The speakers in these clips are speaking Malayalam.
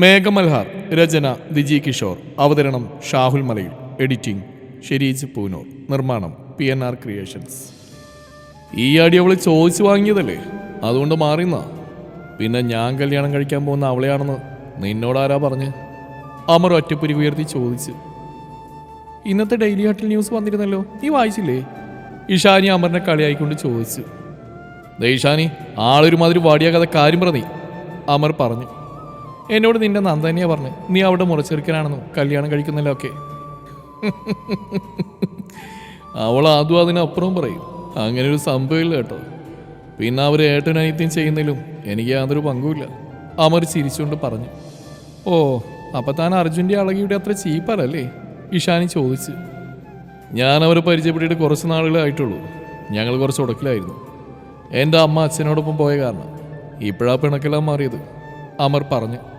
മേഘമൽഹാർ രചന ദിജി കിഷോർ അവതരണം ഷാഹുൽ മലയിൽ എഡിറ്റിംഗ് ഷെരീജ് പൂനൂർ നിർമ്മാണം പി എൻ ആർ ക്രിയേഷൻസ്. ഈ അടി അവൾ ചോദിച്ചു വാങ്ങിയതല്ലേ? അതുകൊണ്ട് മാറിന്നാ. പിന്നെ ഞാൻ കല്യാണം കഴിക്കാൻ പോകുന്ന അവളെയാണെന്ന് നിന്നോടാരാ പറഞ്ഞ്? അമർ ഒറ്റപ്പുരി ഉയർത്തി ചോദിച്ചു. ഇന്നത്തെ ഡെയിലി ഹട്ടിൽ ന്യൂസ് വന്നിരുന്നല്ലോ നീ വായിച്ചില്ലേ? ഇഷാനി അമറിനെ കളിയായിക്കൊണ്ട് ചോദിച്ചു. ദേ ഇഷാനി ആളൊരുമാതിരി വാടിയാകാതെ കാര്യം പറഞ്ഞു അമർ പറഞ്ഞു. എന്നോട് നിന്റെ നന്ദനിയെ പറഞ്ഞു നീ അവിടെ മുറച്ചെറുക്കനാണെന്നും കല്യാണം കഴിക്കുന്നല്ലോ ഒക്കെ അവൾ അതും അതിനപ്പുറം പറയും. അങ്ങനെ ഒരു സംഭവമില്ല കേട്ടോ. പിന്നെ അവർ ഏട്ടനനിത്യം ചെയ്യുന്നതിലും എനിക്ക് യാതൊരു പങ്കുമില്ല. അമർ ചിരിച്ചുകൊണ്ട് പറഞ്ഞു. ഓ അപ്പൊ താൻ അർജുന്റെ അളകിയുടെ അത്ര ചീപ്പറല്ലേ? ഇഷാനി ചോദിച്ചു. ഞാൻ അവരെ പരിചയപ്പെട്ടിട്ട് കുറച്ച് നാളുകളായിട്ടുള്ളൂ ഞങ്ങൾ കുറച്ച് ഉടക്കിലായിരുന്നു എന്റെ അമ്മ അച്ഛനോടൊപ്പം പോയ കാരണം ഇപ്പോഴാ പിണക്കെല്ലാം മാറിയത്. അമർ പറഞ്ഞു.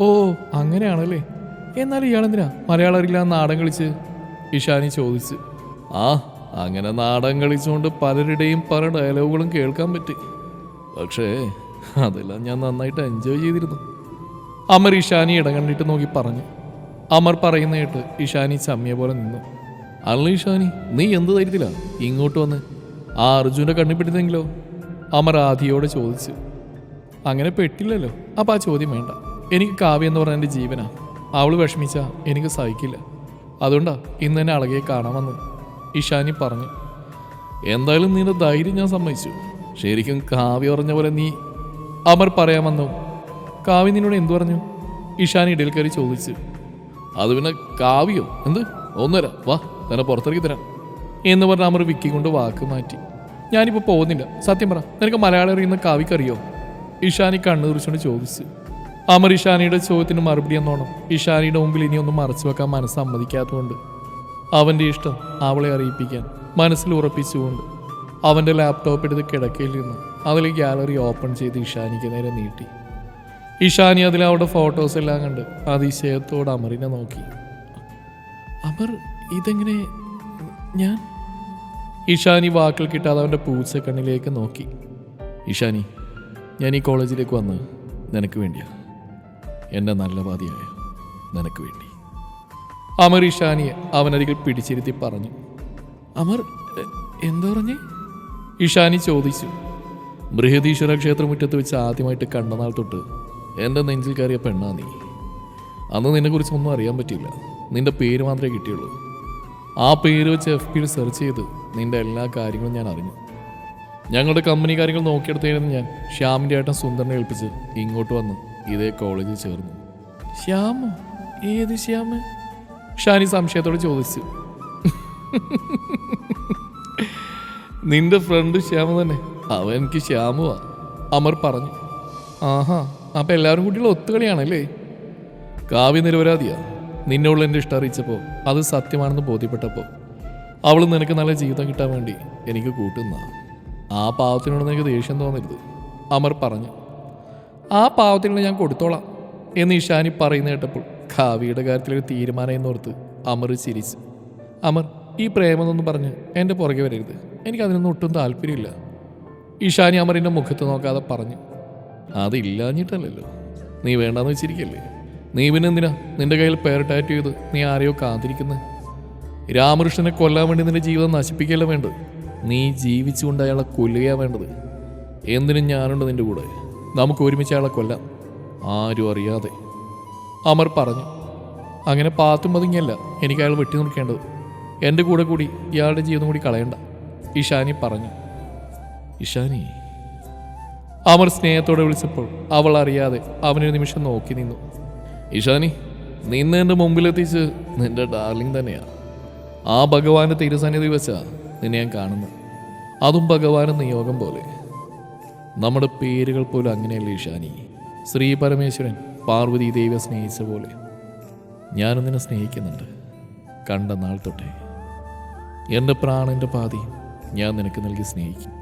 ഓ അങ്ങനെയാണല്ലേ. എന്നാൽ ഇയാളെന്തിനാ മലയാളം അറിയില്ല നാടൻ കളിച്ച്? ഇഷാനി ചോദിച്ചു. ആ അങ്ങനെ നാടം കളിച്ചുകൊണ്ട് പലരുടെയും പല ഡയലോഗുകളും കേൾക്കാൻ പറ്റി. പക്ഷേ അതെല്ലാം ഞാൻ നന്നായിട്ട് എൻജോയ് ചെയ്തിരുന്നു. അമർ ഇഷാനി ഇടം കണ്ടിട്ട് നോക്കി പറഞ്ഞു. അമർ പറയുന്ന കേട്ട് ഇഷാനി ചമ്മിയ പോലെ നിന്നു. അല്ല ഇഷാനി നീ എന്ത് ധൈര്യത്തിലാ ഇങ്ങോട്ട് വന്ന് ആ അർജുന്റെ കണ്ണിൽ പെട്ടിരുന്നെങ്കിലോ അമർ ആദിയോട് ചോദിച്ചു. അങ്ങനെ പെട്ടില്ലല്ലോ അപ്പം ആ ചോദ്യം വേണ്ട. എനിക്ക് കാവ്യ എന്ന് പറഞ്ഞ എന്റെ ജീവനാ. അവൾ വിഷമിച്ച എനിക്ക് സഹിക്കില്ല. അതുകൊണ്ടാ ഇന്ന് തന്നെ അളകയെ കാണാമെന്ന് ഇഷാനി പറഞ്ഞു എന്തായാലും നിന്റെ ധൈര്യം ഞാൻ സമ്മതിച്ചു. ശരിക്കും കാവ്യ പറഞ്ഞ പോലെ നീ അമർ പറയാമെന്നു കാവ്യ നിന്നോട് എന്തു പറഞ്ഞു? ഇഷാനി ഇടയിൽ കയറി ചോദിച്ചു അത് പിന്നെ കാവ്യോ? എന്ത്? ഒന്നുതരാം വാ തന്നെ പുറത്തിറക്കി തരാം. എന്ന് പറഞ്ഞ അമർ വിക്കി കൊണ്ട് വാക്ക് മാറ്റി. ഞാനിപ്പോൾ പോകുന്നില്ല. സത്യം പറ നിനക്ക് മലയാളം അറിയുന്ന കാവ്യക്കറിയോ? ഇഷാനി കണ്ണു തുറിച്ചുകൊണ്ട് ചോദിച്ചു അമർ ഇഷാനിയുടെ ചോദ്യത്തിന് മറുപടി എന്നോണം. ഇഷാനിയുടെ മുമ്പിൽ ഇനിയൊന്നും മറച്ചു വെക്കാൻ മനസ്സ് സമ്മതിക്കാത്തതുകൊണ്ട്. അവന്റെ ഇഷ്ടം അവളെ അറിയിപ്പിക്കാൻ മനസ്സിൽ ഉറപ്പിച്ചുകൊണ്ട് അവന്റെ ലാപ്ടോപ്പ് എടുത്ത് കിടക്കയിൽ നിന്ന് അതിൽ ഗാലറി ഓപ്പൺ ചെയ്ത് ഇഷാനിക്ക് നേരെ നീട്ടി. ഇഷാനി അതിൽ അവളുടെ ഫോട്ടോസ് എല്ലാം കണ്ട് അതിശയത്തോട് അമറിനെ നോക്കി. അമർ ഇതെങ്ങനെ ഞാൻ? ഇഷാനി വാക്കിൽ കിട്ടാതെ അവന്റെ പൂച്ചക്കണ്ണിലേക്ക് നോക്കി. ഇഷാനി ഞാൻ ഈ കോളേജിലേക്ക് വന്ന് നിനക്ക് വേണ്ടിയാ. എന്റെ നല്ല പാതിയായ നിനക്ക് വേണ്ടി. അമർ ഇഷാനിയെ അവനരികിൽ പിടിച്ചിരുത്തി പറഞ്ഞു അമർ എന്തോ പറഞ്ഞു? ഇഷാനി ചോദിച്ചു ബൃഹദീശ്വര ക്ഷേത്രമുറ്റത്ത് വെച്ച് ആദ്യമായിട്ട് കണ്ടനാൾ തൊട്ട് എന്റെ നെഞ്ചിൽ കയറിയ പെണ്ണാ നീ. അന്ന് നിന്നെക്കുറിച്ച് ഒന്നും അറിയാൻ പറ്റില്ല നിന്റെ പേര് മാത്രമേ കിട്ടിയുള്ളൂ. ആ പേര് വെച്ച് എഫ് പിയിൽ സെർച്ച് ചെയ്ത് നിന്റെ എല്ലാ കാര്യങ്ങളും ഞാൻ അറിഞ്ഞു. ഞങ്ങളുടെ കമ്പനി കാര്യങ്ങൾ നോക്കിയെടുത്തായിരുന്നു ഞാൻ ശ്യാമിന്റെ ഏട്ടൻ സുന്ദറിനെ ഏൽപ്പിച്ച് ഇങ്ങോട്ട് വന്ന്. ഇതേ കോളേജിൽ ചേർന്നു. ശ്യാമോ? ഏത് ശ്യാമ? ഷാനി സംശയത്തോടെ ചോദിച്ചു. നിന്റെ ഫ്രണ്ട് ശ്യാമ തന്നെ. അവൻ എനിക്ക് ശ്യാമുവാ അമർ പറഞ്ഞു. ആഹാ അപ്പൊ എല്ലാവരും കൂടിയുള്ള ഒത്തുകളിയാണല്ലേ? കാവ്യ നിരപരാധിയാ. നിന്നോടുള്ള എന്റെ ഇഷ്ടം അറിയിച്ചപ്പോൾ അത് സത്യമാണെന്ന് ബോധ്യപ്പെട്ടപ്പോൾ അവൾ നിനക്ക് നല്ല ജീവിതം കിട്ടാൻ വേണ്ടി എനിക്ക് കൂട്ടുന്ന. ആ പാവത്തിനോട് നിനക്ക് ദേഷ്യം തോന്നരുത് അമർ പറഞ്ഞു. ആ പാവത്തിനുള്ള ഞാൻ കൊടുത്തോളാം എന്ന് ഇഷാനി പറയുന്ന കേട്ടപ്പോൾ കാവിയുടെ കാര്യത്തിലൊരു തീരുമാനം എന്നോർത്ത് അമർ ചിരിച്ചു. അമർ ഈ പ്രേമെന്നൊന്ന് പറഞ്ഞ് എന്റെ പുറകെ വരരുത്. എനിക്കതിനൊന്നും ഒട്ടും താല്പര്യമില്ല. ഇഷാനി അമറിന്റെ മുഖത്ത് നോക്കാതെ പറഞ്ഞു അതില്ലാഞ്ഞിട്ടല്ലല്ലോ. നീ വേണ്ടാന്ന് വെച്ചിരിക്കല്ലേ. നീ പിന്നെ എന്തിനാ നിന്റെ കയ്യിൽ പേർ ടാറ്റു ചെയ്ത് നീ ആരെയോ കാത്തിരിക്കുന്നത് രാമകൃഷ്ണനെ കൊല്ലാൻ വേണ്ടി നിന്റെ ജീവിതം നശിപ്പിക്കല്ല വേണ്ടത്? നീ ജീവിച്ചുകൊണ്ട് അയാളെ കൊല്ലുകയാണ് വേണ്ടത്. എന്തിനും ഞാനുണ്ട് നിന്റെ കൂടെ. നമുക്ക് ഒരുമിച്ച് അയാളെ കൊല്ലാം. ആരും അറിയാതെ. അമർ പറഞ്ഞു അങ്ങനെ പാത്തും പതുങ്ങിയല്ല. എനിക്ക് അയാൾ വെട്ടി നിൽക്കേണ്ടത് എന്റെ കൂടെ കൂടി ഇയാളുടെ ജീവിതം കൂടി കളയണ്ട ഇഷാനി പറഞ്ഞു. ഇഷാനി? അമർ സ്നേഹത്തോടെ വിളിച്ചപ്പോൾ അവൾ അറിയാതെ അവനൊരു നിമിഷം നോക്കി നിന്നു. ഇഷാനി നിന്നെ എന്റെ മുമ്പിലെത്തിച്ച് നിന്റെ ഡാർലിംഗ് തന്നെയാണ് ആ ഭഗവാന്റെ തിരുസന്നിധി വെച്ചാ നിന്നെ ഞാൻ കാണുന്നത്. അതും ഭഗവാന്റെ നിയോഗം പോലെ. നമ്മുടെ പേരുകൾ പോലും അങ്ങനെയല്ല ഈശാനി ശ്രീ പരമേശ്വരൻ പാർവതി ദേവിയെ സ്നേഹിച്ച പോലെ. ഞാനും നിന്നെ സ്നേഹിക്കുന്നുണ്ട്. കണ്ട നാൾ തൊട്ടേ. എന്റെ പ്രാണന്റെ പാതി ഞാൻ നിനക്ക് നൽകി സ്നേഹിക്കും.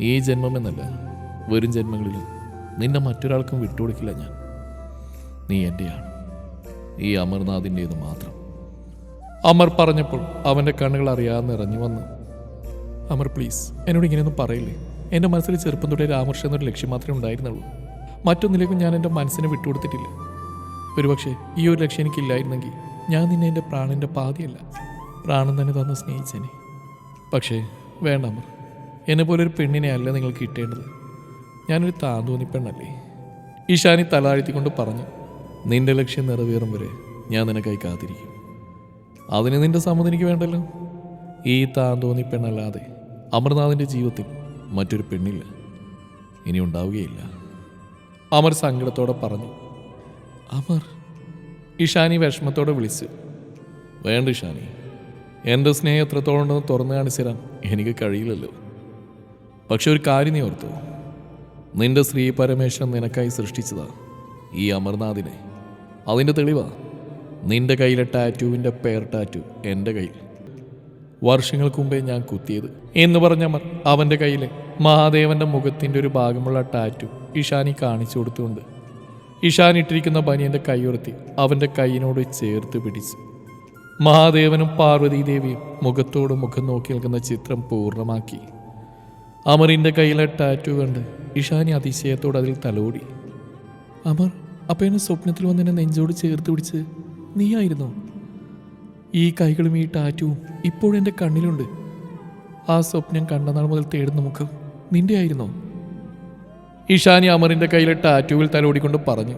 ഈ ജന്മമെന്നല്ല വരും ജന്മങ്ങളിലും നിന്നെ മറ്റൊരാൾക്കും വിട്ടുകൊടുക്കില്ല ഞാൻ. നീ എന്റെയാണ് ഈ അമർനാഥിന്റേത് മാത്രം. അമർ പറഞ്ഞപ്പോൾ അവന്റെ കണ്ണുകൾ അറിയാതെ ഇറങ്ങി വന്നു അമർ പ്ലീസ് എന്നോട് ഇങ്ങനെയൊന്നും പറയില്ലേ? എന്റെ മനസ്സിൽ ചെറുപ്പം തൊട്ടേ രാമകൃഷ്ണൻ എന്നൊരു ലക്ഷ്യം മാത്രമേ ഉണ്ടായിരുന്നുള്ളൂ. മറ്റൊന്നിലേക്കും ഞാൻ എന്റെ മനസ്സിനെ വിട്ടുകൊടുത്തിട്ടില്ല. ഒരുപക്ഷെ ഈ ഒരു ലക്ഷ്യം എനിക്കില്ലായിരുന്നെങ്കിൽ ഞാൻ നിന്നെ എന്റെ പ്രാണന്റെ പാതിയല്ല. പ്രാണൻ തന്നെ തന്ന് സ്നേഹിച്ചേനെ. പക്ഷേ വേണ്ട അമർ. എന്നെ പോലെ ഒരു പെണ്ണിനെ അല്ല നിങ്ങൾ കിട്ടേണ്ടത്. ഞാനൊരു താന്തോന്നി പെണ്ണല്ലേ? ഈശാനി തലാഴ്ത്തിക്കൊണ്ട് പറഞ്ഞു നിന്റെ ലക്ഷ്യം നിറവേറും വരെ ഞാൻ നിനക്കായി കാത്തിരിക്കും. അതിന് നിന്റെ സമ്മതം എനിക്ക് വേണ്ടല്ലോ? ഈ താന്തോന്നി പെണ്ണല്ലാതെ അമർനാഥിന്റെ ജീവിതത്തിൽ മറ്റൊരു പെണ്ണില്ല. ഇനി ഉണ്ടാവുകയില്ല. അമർ സങ്കടത്തോടെ പറഞ്ഞു. അമർ ഇഷാനി വിഷമത്തോടെ വിളിച്ചു. വേണ്ട ഇഷാനി എന്റെ സ്നേഹം എത്രത്തോളം ഉണ്ടെന്ന് തുറന്നു കാണിച്ചു എനിക്ക് കഴിയില്ലല്ലോ. പക്ഷെ ഒരു കാര്യം നീ ഓർത്തു. നിന്റെ ശ്രീ പരമേശ്വരൻ നിനക്കായി സൃഷ്ടിച്ചതാ ഈ അമർനാഥിനെ. അതിന്റെ തെളിവാ നിന്റെ കയ്യിലെ ടാറ്റുവിന്റെ പേർ ടാറ്റു എന്റെ കയ്യിൽ. വർഷങ്ങൾക്ക് മുമ്പേ ഞാൻ കുത്തിയത്. എന്ന് പറഞ്ഞമർ അവന്റെ കയ്യിലെ മഹാദേവന്റെ മുഖത്തിന്റെ ഒരു ഭാഗമുള്ള ടാറ്റു ഇഷാനി കാണിച്ചു കൊടുത്തുകൊണ്ട് ഇഷാൻ ഇട്ടിരിക്കുന്ന ബനിയന്റെ കൈയുറത്തി അവന്റെ കൈയിനോട് ചേർത്ത് പിടിച്ചു. മഹാദേവനും പാർവതീദേവിയും മുഖത്തോട് മുഖം നോക്കി നിൽക്കുന്ന ചിത്രം പൂർണമാക്കി. അമറിന്റെ കയ്യിലെ ടാറ്റു കണ്ട് ഇഷാനി അതിശയത്തോട് അതിൽ തലോടി. അമർ അപ്പം എന്നെ സ്വപ്നത്തിൽ വന്ന് എന്നെ നെഞ്ചോട് ചേർത്ത് പിടിച്ച് നീയായിരുന്നോ? ഈ കൈകളും ഈ ടാറ്റുവും ഇപ്പോഴും എന്റെ കണ്ണിലുണ്ട്. ആ സ്വപ്നം കണ്ടനാൾ മുതൽ തേടുന്ന മുഖം നിന്റെ ആയിരുന്നു? ഇഷാനി അമറിന്റെ കയ്യിലെ ടാറ്റുവിൽ തലോടിക്കൊണ്ട് പറഞ്ഞു.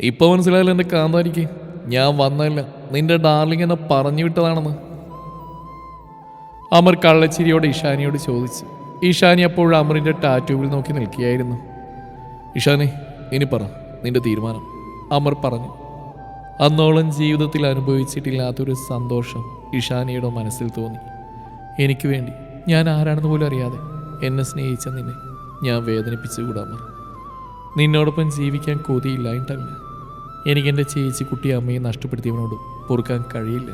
ഇപ്പോൾ മനസ്സിലായാലും എന്റെ കാന്താരിക്ക്. ഞാൻ വന്നല്ല നിന്റെ ഡാർലിംഗ് എന്നെ പറഞ്ഞു വിട്ടതാണെന്ന്. അമർ കള്ളച്ചിരിയോടെ ഇഷാനിയോട് ചോദിച്ചു. ഇഷാനി അപ്പോഴും അമറിന്റെ ടാറ്റുവിൽ നോക്കി നിൽക്കുകയായിരുന്നു. ഇഷാനി ഇനി പറ. നിന്റെ തീരുമാനം. അമർ പറഞ്ഞു. അന്നോളം ജീവിതത്തിൽ അനുഭവിച്ചിട്ടില്ലാത്തൊരു സന്തോഷം ഇഷാനിയുടെ മനസ്സിൽ തോന്നി. എനിക്ക് വേണ്ടി ഞാൻ ആരാണെന്ന് പോലും അറിയാതെ എന്നെ സ്നേഹിച്ച നിന്നെ ഞാൻ വേദനിപ്പിച്ചുകൂടാ അമർ. നിന്നോടൊപ്പം ജീവിക്കാൻ കൊതിയില്ലായിട്ടല്ല എനിക്കെന്റെ ചേച്ചി കുട്ടി അമ്മയെ നഷ്ടപ്പെടുത്തിയവനോട് പൊറുക്കാൻ കഴിയില്ല.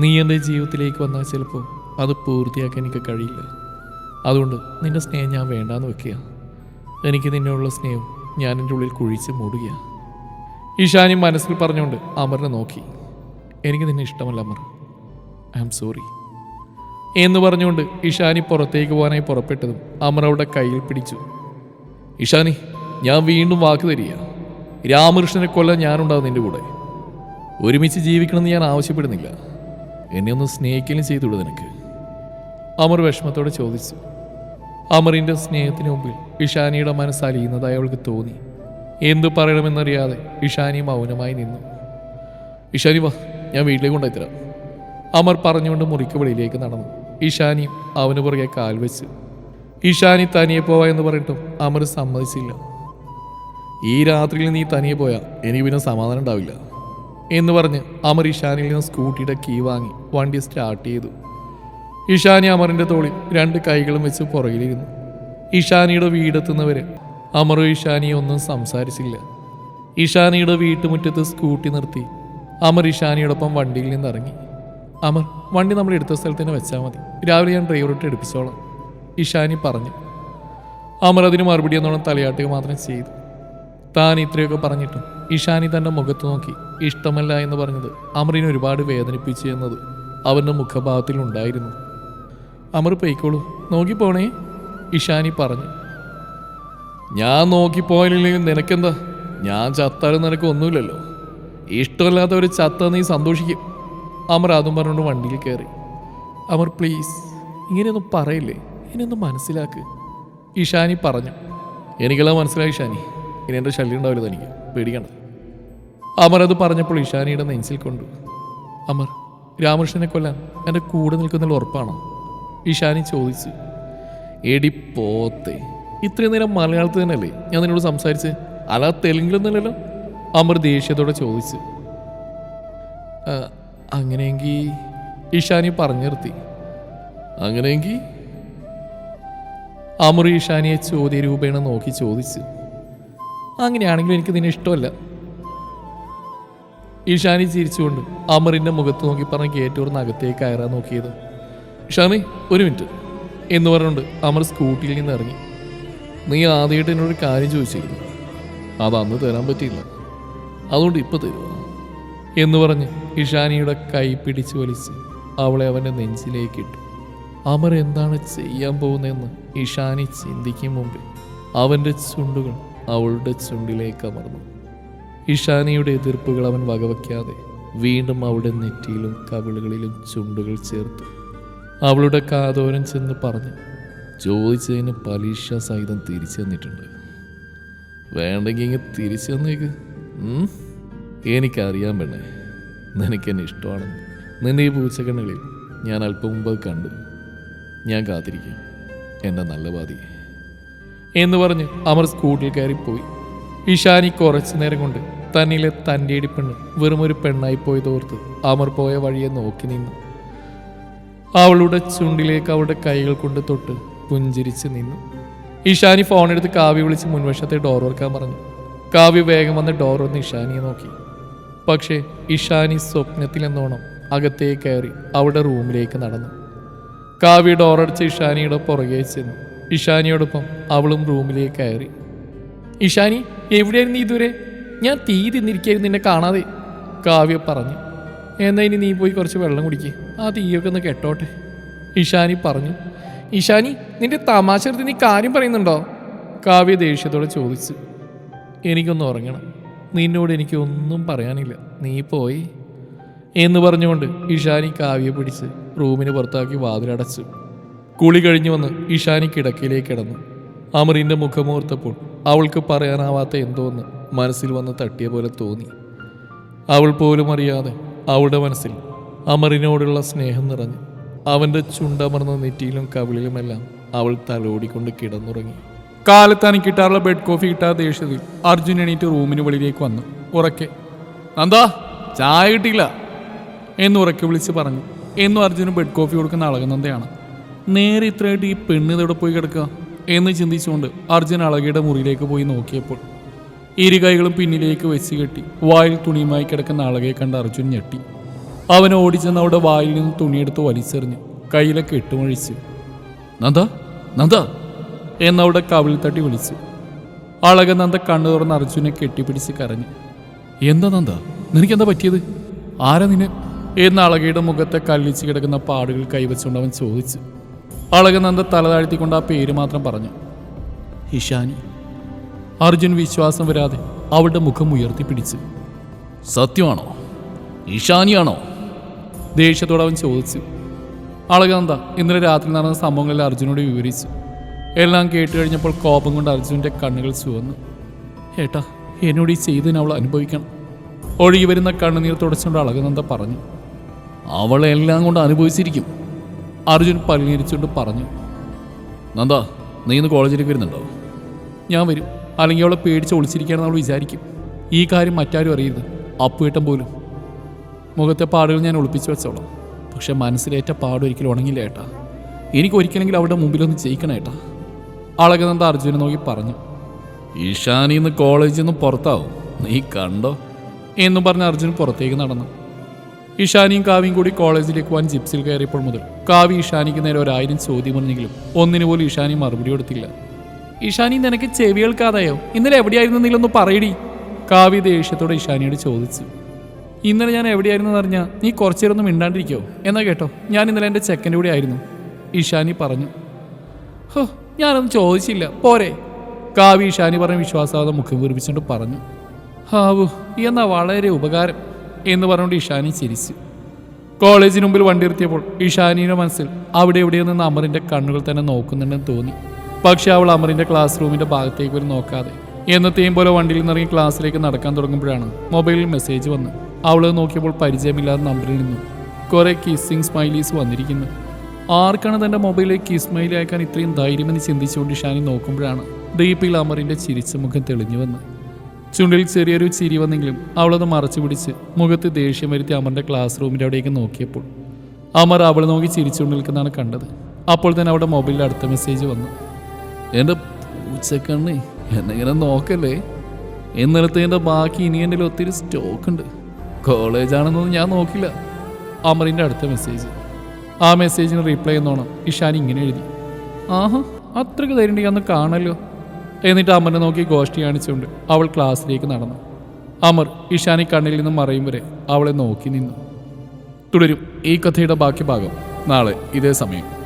നീ എന്റെ ജീവിതത്തിലേക്ക് വന്നാൽ ചിലപ്പോൾ അത് പൂർത്തിയാക്കാൻ എനിക്ക് കഴിയില്ല. അതുകൊണ്ട് നിന്റെ സ്നേഹം ഞാൻ വേണ്ടാന്ന് വെക്കുക. എനിക്ക് നിന്നോടുള്ള സ്നേഹം ഞാൻ എന്റെ ഉള്ളിൽ കുഴിച്ച് മൂടുകയാണ് ഇഷാനി മനസ്സിൽ പറഞ്ഞുകൊണ്ട് അമറിനെ നോക്കി. എനിക്ക് നിന്നെ ഇഷ്ടമല്ല അമർ. I am sorry. എന്ന് പറഞ്ഞുകൊണ്ട് ഇഷാനി പുറത്തേക്ക് പോകാനായി പുറപ്പെട്ടതും അമർ അവിടെ കയ്യിൽ പിടിച്ചു. ഇഷാനി ഞാൻ വീണ്ടും വാക്ക് തരിക. രാമകൃഷ്ണനെ കൊല്ലാൻ ഞാനുണ്ടാവും നിന്റെ കൂടെ. ഒരുമിച്ച് ജീവിക്കണമെന്ന് ഞാൻ ആവശ്യപ്പെടുന്നില്ല. എന്നെ ഒന്ന് സ്നേഹിക്കലും ചെയ്തുവിടും നിനക്ക്. അമർ വിഷമത്തോടെ ചോദിച്ചു. അമറിന്റെ സ്നേഹത്തിന് മുമ്പിൽ ഇഷാനിയുടെ മനസ്സ് അലിയുന്നതായി അവൾക്ക് തോന്നി. എന്തു പറയണമെന്നറിയാതെ ഇഷാനി മൗനമായി നിന്നു. ഇഷാനി വാ ഞാൻ വീട്ടിലേക്ക് കൊണ്ടുപോയി തരാം. അമർ പറഞ്ഞുകൊണ്ട് മുറിക്ക് വെളിയിലേക്ക് നടന്നു. ഇഷാനി അവന് പുറകെ കാൽ വെച്ച് ഇഷാനി തനിയെ പോവാ എന്ന് പറഞ്ഞിട്ടും അമർ സമ്മതിച്ചില്ല. ഈ രാത്രിയിൽ നീ തനിയെ പോയാൽ എനിക്ക് പിന്നെ സമാധാനം ഉണ്ടാവില്ല. എന്ന് പറഞ്ഞ് അമർ ഇഷാനിൽ നിന്ന് സ്കൂട്ടിയുടെ കീ വാങ്ങി വണ്ടി സ്റ്റാർട്ട് ചെയ്തു. ഇഷാനി അമറിന്റെ തോളിൽ രണ്ട് കൈകളും വെച്ച് പുറകിലിരുന്നു. ഇഷാനിയുടെ വീടെത്തുന്നവരെ അമറും ഇഷാനിയൊന്നും ഒന്നും സംസാരിച്ചില്ല. ഇഷാനിയുടെ വീട്ടുമുറ്റത്ത് സ്കൂട്ടി നിർത്തി അമർ ഇഷാനിയോടൊപ്പം വണ്ടിയിൽ നിന്ന് ഇറങ്ങി അമർ വണ്ടി നമ്മൾ എടുത്ത സ്ഥലത്ത് തന്നെ വെച്ചാൽ മതി. രാവിലെ ഞാൻ ഡ്രൈവറോട്ട് എടുപ്പിച്ചോളാം ഇഷാനി പറഞ്ഞു. അമർ അതിന് മറുപടി എന്നോണം തലയാട്ടുക മാത്രം ചെയ്തു. താൻ ഇത്രയൊക്കെ പറഞ്ഞിട്ടും ഇഷാനി തന്റെ മുഖത്ത് നോക്കി ഇഷ്ടമല്ല എന്ന് പറഞ്ഞത് അമറിനെ ഒരുപാട് വേദനിപ്പിച്ചു എന്നത് അവന്റെ മുഖഭാവത്തിൽ ഉണ്ടായിരുന്നു. അമർ പൊയ്ക്കോളൂ നോക്കി പോണേ ഇഷാനി പറഞ്ഞു. ഞാൻ നോക്കി പോയില്ലെങ്കിൽ നിനക്കെന്താ? ഞാൻ ചത്താലും നിനക്ക് ഒന്നുമില്ലല്ലോ ഇഷ്ടമല്ലാത്തവർ ചത്ത നീ സന്തോഷിക്കും. അമർ അതും പറഞ്ഞുകൊണ്ട് വണ്ടിയിൽ കയറി. അമർ പ്ലീസ് ഇങ്ങനെയൊന്നും പറയില്ലേ? ഇനിയൊന്ന് മനസ്സിലാക്ക്. ഇഷാനി പറഞ്ഞു. എനിക്കെല്ലാം മനസ്സിലായി ഇഷാനി. ഇനി എന്റെ ശല്യം ഉണ്ടാവില്ല തനിക്ക്. പേടിക്കണ്ട. അമർ അത് പറഞ്ഞപ്പോൾ ഇഷാനിയുടെ നെഞ്ചിൽ കൊണ്ട്. അമർ രാമകൃഷ്ണനെ കൊല്ലാൻ എന്റെ കൂടെ നിൽക്കുന്നതിൽ ഉറപ്പാണോ? ഇഷാനി ചോദിച്ചു. എടി പോത്തെ. ഇത്രയും നേരം മലയാളത്തിൽ തന്നെയല്ലേ ഞാൻ നിന്നോട് സംസാരിച്ച്? അല്ല തെലുങ്കിലൊന്നുമല്ലല്ലോ അമർ ദേഷ്യത്തോടെ ചോദിച്ച്. "ആ, അങ്ങനെയെങ്കിൽ ഇഷാനി പറഞ്ഞു നിർത്തി. അങ്ങനെയെങ്കിൽ അമർ ഇഷാനിയെ ചോദ്യരൂപേണ നോക്കി ചോദിച്ച്. അങ്ങനെയാണെങ്കിൽ എനിക്ക് നിന്നെ ഇഷ്ടമല്ല. ഇഷാനി ചിരിച്ചുകൊണ്ട് അമറിന്റെ മുഖത്ത് നോക്കി പറഞ്ഞ് കയറ്റൂർന്ന് അകത്തേക്ക് കയറാൻ നോക്കിയത്. ഇഷാനി ഒരു മിനിറ്റ്. എന്ന് പറഞ്ഞുകൊണ്ട് അമർ സ്കൂട്ടിയിൽ നിന്ന് ഇറങ്ങി. നീ ആദ്യമായിട്ട് എന്നോട് കാര്യം ചോദിച്ചിരുന്നു. അത് അന്ന് തരാൻ പറ്റിയില്ല. അതുകൊണ്ട് ഇപ്പോൾ തരുക എന്ന് പറഞ്ഞ് ഇഷാനിയുടെ കൈ പിടിച്ച് വലിച്ച് അവളെ അവന്റെ നെഞ്ചിലേക്ക് ഇട്ടു. അമർ എന്താണ് ചെയ്യാൻ പോകുന്നതെന്ന് ഇഷാനി ചിന്തിക്കും മുമ്പേ അവന്റെ ചുണ്ടുകൾ അവളുടെ ചുണ്ടിലേക്ക് അമർന്നു. ഇഷാനിയുടെ എതിർപ്പുകൾ അവൻ വകവയ്ക്കാതെ വീണ്ടും അവളുടെ നെറ്റിയിലും കവിളുകളിലും ചുണ്ടുകൾ ചേർത്തു. അവളുടെ കാതോരം ചെന്ന് പറഞ്ഞു ചോദിച്ചതിന് പലിശ സഹിതം തിരിച്ചു തന്നിട്ടുണ്ട്. വേണ്ടെങ്കിൽ ഇങ്ങ് തിരിച്ചു തന്നേക്ക്? എനിക്കറിയാൻ പെണ്ണേ. നിനക്ക് എന്നെ ഇഷ്ടമാണെന്ന് നിന്റെ ഈ പൂച്ചക്കണ്ണുകളിൽ ഞാൻ അല്പം മുമ്പ് കണ്ടു. ഞാൻ കാത്തിരിക്കും. എന്റെ നല്ല പാതി എന്ന് പറഞ്ഞ് അമർ സ്കൂട്ടിൽ കയറിപ്പോയി. ഇഷാനി കുറച്ചു നേരം കൊണ്ട് തന്നിലെ തന്റെ ഇടിപ്പെണ്ണ് വെറും ഒരു പെണ്ണായി പോയതോർത്ത് അമർ പോയ വഴിയെ നോക്കി നിന്നു. അവളുടെ ചുണ്ടിലേക്ക് അവളുടെ കൈകൾ കൊണ്ട് തൊട്ട് പുഞ്ചിരിച്ച് നിന്നു. ഇഷാനി ഫോണെടുത്ത് കാവ്യ വിളിച്ച് മുൻവശത്തെ ഡോർ ഓർക്കാൻ പറഞ്ഞു. കാവ്യ വേഗം വന്ന് ഡോർ ഒന്ന് ഇഷാനിയെ നോക്കി. പക്ഷേ ഇഷാനി സ്വപ്നത്തിലെന്നോണം അകത്തേക്ക് കയറി അവിടെ റൂമിലേക്ക് നടന്നു. കാവ്യ ഡോറടിച്ച് ഇഷാനിയുടെ പുറകെ ചെന്നു. ഇഷാനിയോടൊപ്പം അവളും റൂമിലേക്ക് കയറി. ഇഷാനി എവിടെയായിരുന്നു ഇതുവരെ? ഞാൻ തീ തിന്നിരിക്കായിരുന്നു നിന്നെ കാണാതെ കാവ്യ പറഞ്ഞു. എന്നാ ഇനി നീ പോയി കുറച്ച് വെള്ളം കുടിക്കുക ആ തീയൊക്കെ ഒന്ന് കെട്ടോട്ടെ ഇഷാനി പറഞ്ഞു. ഇഷാനി നിന്റെ തമാശ എടുത്ത് നീ കാര്യം പറയുന്നുണ്ടോ? കാവ്യ ദേഷ്യത്തോടെ ചോദിച്ചു. എനിക്കൊന്ന് ഉറങ്ങണം. നിന്നോട് എനിക്ക് ഒന്നും പറയാനില്ല. നീ പോയി. എന്ന് പറഞ്ഞുകൊണ്ട് ഇഷാനി കാവ്യ പിടിച്ച് റൂമിന് പുറത്താക്കി വാതിലടച്ചു. കുളി കഴിഞ്ഞു വന്ന് ഇഷാനി കിടക്കയിലേക്ക് കിടന്നു. അമറിന്റെ മുഖമോർത്തപ്പോൾ അവൾക്ക് പറയാനാവാത്ത എന്തോന്ന് മനസ്സിൽ വന്ന് തട്ടിയ പോലെ തോന്നി. അവൾ പോലും അറിയാതെ അവളുടെ മനസ്സിൽ അമറിനോടുള്ള സ്നേഹം നിറഞ്ഞു. അവന്റെ ചുണ്ടമർന്ന നെറ്റിയിലും കവിളിലുമെല്ലാം അവൾ തലോടിക്കൊണ്ട് കിടന്നുറങ്ങി. കാലത്താനി കിട്ടാറുള്ള ബെഡ് കോഫി കിട്ടാത്ത ദേഷ്യത്തിൽ അർജുൻ എണീറ്റ് റൂമിന് വെളിയിലേക്ക് വന്നു. ഉറക്കെ നന്ദാ ചായ കിട്ടിയില്ല? എന്ന് ഉറക്കെ വിളിച്ച് പറഞ്ഞു. എന്നും അർജുന് ബെഡ് കോഫി കൊടുക്കുന്ന അളകനന്ദയാണ്. നേരെ ഇത്രയായിട്ട് ഈ പെണ്ണ് ഇതോടെ പോയി കിടക്കുക എന്ന് ചിന്തിച്ചുകൊണ്ട് അർജുൻ അളകയുടെ മുറിയിലേക്ക് പോയി നോക്കിയപ്പോൾ ഇരു കൈകളും പിന്നിലേക്ക് വെച്ച് കെട്ടി വായിൽ തുണിയുമായി കിടക്കുന്ന അളകയെ കണ്ട് അർജുൻ ഞെട്ടി. അവൻ ഓടിച്ചെന്ന് അവിടെ വായിൽ നിന്ന് തുണിയെടുത്ത് വലിച്ചെറിഞ്ഞു. കയ്യിലെ കെട്ടുമഴിച്ചു നന്ദ നന്ദ എന്നവിടെ കവിളിൽ തട്ടി വിളിച്ചു. അളക നന്ദ കണ്ണു തുറന്ന് അർജുനെ കെട്ടിപ്പിടിച്ച് കരഞ്ഞു. എന്താ നന്ദ നിനക്കെന്താ പറ്റിയത്? ആരാ നിന്നെ? എന്ന് അളകയുടെ മുഖത്തെ കല്ലിച്ച് കിടക്കുന്ന പാടുകൾ കൈവച്ചുകൊണ്ട് അവൻ ചോദിച്ചു. അളകനന്ദ തല താഴ്ത്തിക്കൊണ്ട് ആ പേര് മാത്രം പറഞ്ഞു. ഇഷാനി അർജുൻ വിശ്വാസം വരാതെ അവളുടെ മുഖം ഉയർത്തിപ്പിടിച്ചു. സത്യമാണോ? ഇഷാനിയാണോ ദേഷ്യത്തോടെ അവൻ ചോദിച്ചു അളകാന്ത ഇന്നലെ രാത്രി നടന്ന സംഭവങ്ങളിൽ അർജുനോട് വിവരിച്ചു. എല്ലാം കേട്ട് കഴിഞ്ഞപ്പോൾ കോപം കൊണ്ട് അർജുന്റെ കണ്ണുകൾ ചുവന്നു. ഏട്ടാ എന്നോട് ഈ ചെയ്തതിന് അവൾ അനുഭവിക്കണം. ഒഴുകി വരുന്ന കണ്ണുനീർ തുടച്ചുകൊണ്ട് അളകനന്ദ പറഞ്ഞു അവൾ എല്ലാം കൊണ്ട് അനുഭവിച്ചിരിക്കും. അർജുൻ പരിഹരിച്ചുകൊണ്ട് പറഞ്ഞു നന്ദ നീ ഇന്ന് കോളേജിലേക്ക് വരുന്നുണ്ടോ? ഞാൻ വരും. അല്ലെങ്കിൽ അവളെ പേടിച്ച് ഒളിച്ചിരിക്കുകയാണെന്ന് അവൾ വിചാരിക്കും. ഈ കാര്യം മറ്റാരും അറിയരുത്. അപ്പുവേട്ടം പോലും. മുഖത്തെ പാടുകൾ ഞാൻ ഒളിപ്പിച്ചു വെച്ചോളാം. പക്ഷെ മനസ്സിലേറ്റ പാട് ഒരിക്കലും ഉണങ്ങില്ല ഏട്ടാ. എനിക്ക് ഒരിക്കലെങ്കിലും അവളുടെ മുമ്പിലൊന്ന് ജയിക്കണം ഏട്ടാ. അളകനന്ദ അർജുനെ നോക്കി പറഞ്ഞു. ഈശാനി ഇന്ന് കോളേജിൽ നിന്ന് പുറത്താവും. നീ കണ്ടോ? എന്നും പറഞ്ഞ് അർജുൻ പുറത്തേക്ക് നടന്നു. ഇഷാനിയും കാവിയും കൂടി കോളേജിലേക്ക് പോകാൻ ജിപ്സിൽ കയറിയപ്പോൾ മുതൽ കാവി ഇഷാനിക്ക് നേരെ ഒരായിരം ചോദ്യം പറഞ്ഞെങ്കിലും ഒന്നിനു പോലും ഇഷാനി മറുപടി കൊടുത്തില്ല. ഇഷാനി നിനക്ക് ചെവി കേൾക്കാതായോ? ഇന്നലെ എവിടെയായിരുന്നു നീലൊന്ന് പറയടി? കാവി ദേഷ്യത്തോടെ ഇഷാനിയോട് ചോദിച്ചു. ഇന്നലെ ഞാൻ എവിടെയായിരുന്നു അറിഞ്ഞാൽ നീ കുറച്ചേരൊന്നും മിണ്ടാണ്ടിരിക്കോ. എന്നാ കേട്ടോ ഞാൻ ഇന്നലെ എന്റെ ചെക്കന്റെ കൂടെ ആയിരുന്നു. ഇഷാനി പറഞ്ഞു. ഹോ ഞാനൊന്നും ചോദിച്ചില്ല. പോരെ. കാവി ഇഷാനി പറഞ്ഞ വിശ്വാസാവത മുഖം വീർപ്പിച്ചുകൊണ്ട് പറഞ്ഞു. ഹാവു എന്നാ വളരെ ഉപകാരം എന്ന് പറഞ്ഞുകൊണ്ട് ഇഷാനി ചിരിച്ചു. കോളേജിന് മുമ്പിൽ വണ്ടി നിർത്തിയപ്പോൾ ഇഷാനിയുടെ മനസ്സിൽ അവിടെ എവിടെയോ നിന്ന് അമറിന്റെ കണ്ണുകൾ തന്നെ നോക്കുന്നുണ്ടെന്ന് തോന്നി. പക്ഷേ അവൾ അമറിന്റെ ക്ലാസ് റൂമിന്റെ ഭാഗത്തേക്ക് പോലും നോക്കാതെ എന്നത്തെയും പോലെ വണ്ടിയിൽ നിന്നിറങ്ങി ക്ലാസ്സിലേക്ക് നടക്കാൻ തുടങ്ങുമ്പോഴാണ് മൊബൈലിൽ മെസ്സേജ് വന്ന് അവൾ നോക്കിയപ്പോൾ പരിചയമില്ലാത്ത നമ്പറിൽ നിന്നും. കുറേ കിസ്സിങ് സ്മൈലീസ് വന്നിരിക്കുന്നു. ആർക്കാണ് തന്റെ മൊബൈലിൽ കിസ് സ്മൈലി അയക്കാൻ ഇത്രയും ധൈര്യമെന്ന് ചിന്തിച്ചുകൊണ്ട് ഷാനി നോക്കുമ്പോഴാണ് ദീപിൽ അമറിന്റെ ചിരിച്ച മുഖം തെളിഞ്ഞു വന്ന് ചുണ്ടിൽ ചെറിയൊരു ചിരി വന്നെങ്കിലും അവളത് മറച്ചു പിടിച്ച് മുഖത്ത് ദേഷ്യം വരുത്തി അമറിന്റെ ക്ലാസ് റൂമിന്റെ അവിടേക്ക് നോക്കിയപ്പോൾ അമർ അവളെ നോക്കി ചിരിച്ചുകൊണ്ട് നിൽക്കുന്നതാണ് കണ്ടത്. അപ്പോൾ തന്നെ അവിടെ മൊബൈലിൽ അടുത്ത മെസ്സേജ് വന്നു. എന്റെ പൂച്ചക്കണ്ണേ എന്നെങ്ങനെ നോക്കല്ലേ? ഇന്നലത്തെ ബാക്കി ഇനി എന്റെ ഒത്തിരി സ്റ്റോക്ക് ഉണ്ട്. കോളേജാണെന്നൊന്നും ഞാൻ നോക്കില്ല അമറിന്റെ അടുത്ത മെസ്സേജ് ആ മെസ്സേജിന് റീപ്ലൈ എന്നോണം ഇഷാൻ ഇങ്ങനെ എഴുതി. ആഹാ അത്രയ്ക്ക് ധൈര്യം അന്ന് കാണല്ലോ എന്നിട്ട് അമറിനെ നോക്കി ഗോഷ്ടി കാണിച്ചുകൊണ്ട് അവൾ ക്ലാസ്സിലേക്ക് നടന്നു. അമർ ഇഷാനി കണ്ണിൽ നിന്ന് മറയും വരെ അവളെ നോക്കി നിന്നു. തുടരും ഈ കഥയുടെ ബാക്കി ഭാഗം. നാളെ ഇതേ സമയം.